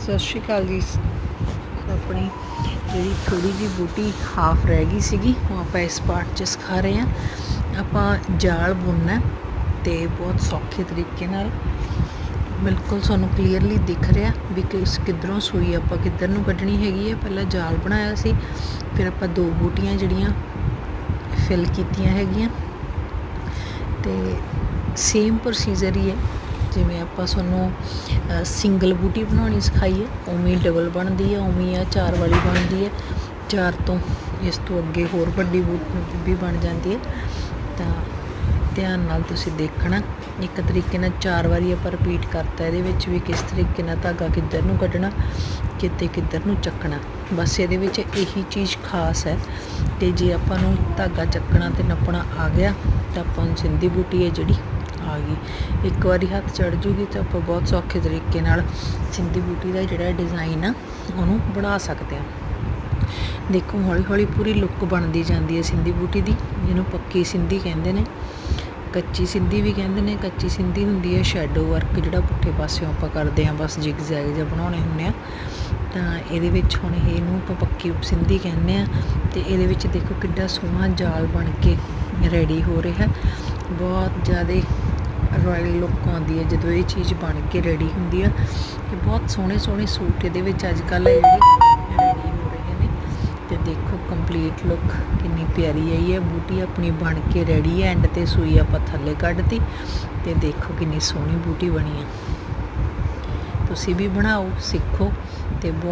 ਸਤਿ ਸ਼੍ਰੀ ਅਕਾਲ ਜੀ। ਆਪਣੀ ਜਿਹੜੀ ਥੋੜੀ ਜਿਹੀ ਬੂਟੀ ਹਾਫ ਰਹਿ ਗਈ ਸੀਗੀ, ਉਹ ਆਪਾਂ ਇਸ ਪਾਰਟ 'ਚ ਸਿਖਾ ਰਹੇ ਹਾਂ। ਆਪਾਂ ਜਾਲ ਬੁਣਨਾ ਹੈ ਤੇ ਬਹੁਤ ਸੌਖੇ ਤਰੀਕੇ ਨਾਲ। ਬਿਲਕੁਲ ਸਾਨੂੰ ਕਲੀਅਰਲੀ ਦਿਖ ਰਿਹਾ ਵੀ ਕਿਸ ਕਿੱਧਰੋਂ ਸੂਈ ਆਪਾਂ ਕਿੱਧਰ ਨੂੰ ਕੱਢਣੀ ਹੈਗੀ ਹੈ। ਪਹਿਲਾਂ ਜਾਲ ਬਣਾਇਆ ਸੀ, ਫਿਰ ਆਪਾਂ ਦੋ ਬੂਟੀਆਂ ਜਿਹੜੀਆਂ ਫਿਲ ਕੀਤੀਆਂ ਹੈਗੀਆਂ। ਤੇ ਸੇਮ ਪ੍ਰੋਸੀਜਰ ਹੀ ਹੈ। ਜਿਵੇਂ ਆਪਾਂ ਤੁਹਾਨੂੰ ਸਿੰਗਲ ਬੂਟੀ ਬਣਾਉਣੀ ਸਿਖਾਈ ਹੈ ਉਵੇਂ ਡਬਲ ਬਣਦੀ ਹੈ ਉਵੇਂ ਆ ਚਾਰ ਵਾਲੀ ਬਣਦੀ ਹੈ ਚਾਰ ਤੋਂ ਇਸ ਤੋਂ ਅੱਗੇ ਹੋਰ ਵੱਡੀ ਬੂਟੀ ਵੀ ਬਣ ਜਾਂਦੀ ਹੈ ਤਾਂ ਧਿਆਨ ਨਾਲ ਤੁਸੀਂ ਦੇਖਣਾ, ਇੱਕ ਤਰੀਕੇ ਨਾਲ ਚਾਰ ਵਾਰੀ ਆਪਾਂ ਰਿਪੀਟ ਕਰਤਾ ਇਹਦੇ ਵਿੱਚ ਵੀ ਕਿਸ ਤਰੀਕੇ ਨਾਲ ਧਾਗਾ ਕਿੱਧਰ ਨੂੰ ਕੱਢਣਾ, ਕਿਤੇ ਕਿੱਧਰ ਨੂੰ ਚੱਕਣਾ। ਬਸ ਇਹਦੇ ਵਿੱਚ ਇਹੀ ਚੀਜ਼ ਖਾਸ ਹੈ ਤੇ ਜੇ ਆਪਾਂ ਨੂੰ ਧਾਗਾ ਚੱਕਣਾ ਤੇ ਨੱਪਣਾ ਆ ਗਿਆ, ਤਾਂ ਆਪਾਂ ਨੂੰ ਸਿੰਧੀ ਬੂਟੀ ਹੈ ਜਿਹੜੀ। ਆ ਗਈ। ਇੱਕ ਵਾਰੀ ਹੱਥ ਚੜ ਜੂਗੀ ਤਾਂ ਆਪਾਂ ਬਹੁਤ ਸੌਖੇ ਤਰੀਕੇ ਨਾਲ ਸਿੰਧੀ ਬੂਟੀ ਦਾ ਜਿਹੜਾ ਡਿਜ਼ਾਈਨ ਆ, ਉਹਨੂੰ ਬਣਾ ਸਕਦੇ ਆ। ਦੇਖੋ ਹੌਲੀ ਹੌਲੀ ਪੂਰੀ ਲੁੱਕ ਬਣਦੀ ਜਾਂਦੀ ਹੈ ਸਿੰਧੀ ਬੂਟੀ ਦੀ, ਜਿਹਨੂੰ ਪੱਕੀ ਸਿੰਧੀ ਕਹਿੰਦੇ ਨੇ। ਕੱਚੀ ਸਿੰਧੀ ਵੀ ਕਹਿੰਦੇ ਨੇ, ਕੱਚੀ ਸਿੰਧੀ ਹੁੰਦੀ ਹੈ। ਸ਼ੈਡੋ ਵਰਕ ਜਿਹੜਾ ਪੁੱਠੇ ਪਾਸਿਓਂ ਆਪਾਂ ਕਰਦੇ ਆ ਬਸ ਜਿਗ ਜ਼ੈਗ ਜਿਹਾ ਬਣਾਉਣੇ ਹੁੰਦੇ ਆ। ਤਾਂ ਇਹਦੇ ਵਿੱਚ ਹੁਣ ਇਹਨੂੰ ਆਪਾਂ ਪੱਕੀ ਸਿੰਧੀ ਕਹਿੰਦੇ ਆ ਤੇ ਇਹਦੇ ਵਿੱਚ ਦੇਖੋ ਕਿੱਡਾ ਸੋਹਣਾ ਜਾਲ ਬਣ ਕੇ ਰੈਡੀ ਹੋ ਰਿਹਾ। ਬਹੁਤ ਜ਼ਿਆਦਾ ਰੋਇਲ ਲੁੱਕ ਆਉਂਦੀ ਹੈ, ਜਦੋਂ ਇਹ ਚੀਜ਼ ਬਣ ਕੇ ਰੈਡੀ ਹੁੰਦੀ ਆ, ਤੇ ਬਹੁਤ ਸੋਹਣੇ ਸੋਹਣੇ ਸੂਟ ਇਹਦੇ ਵਿੱਚ ਅੱਜ ਕੱਲ੍ਹ ਜਿਹੜੇ ਰੈਡੀ ਹੋ ਰਹੇ ਨੇ। ਤੇ ਦੇਖੋ ਕੰਪਲੀਟ ਲੁੱਕ ਕਿੰਨੀ ਪਿਆਰੀ ਆਈ ਹੈ, ਬੂਟੀ ਆਪਣੀ ਬਣ ਕੇ ਰੈਡੀ ਹੈ ਐਂਡ ਤੇ ਸੂਈ ਆਪਾਂ ਥੱਲੇ ਕੱਢਤੀ, ਤੇ ਦੇਖੋ ਕਿੰਨੀ ਸੋਹਣੀ ਬੂਟੀ ਬਣੀ ਹੈ ਤੁਸੀਂ ਵੀ ਬਣਾਓ, ਸਿੱਖੋ, ਤੇ ਬਹੁਤ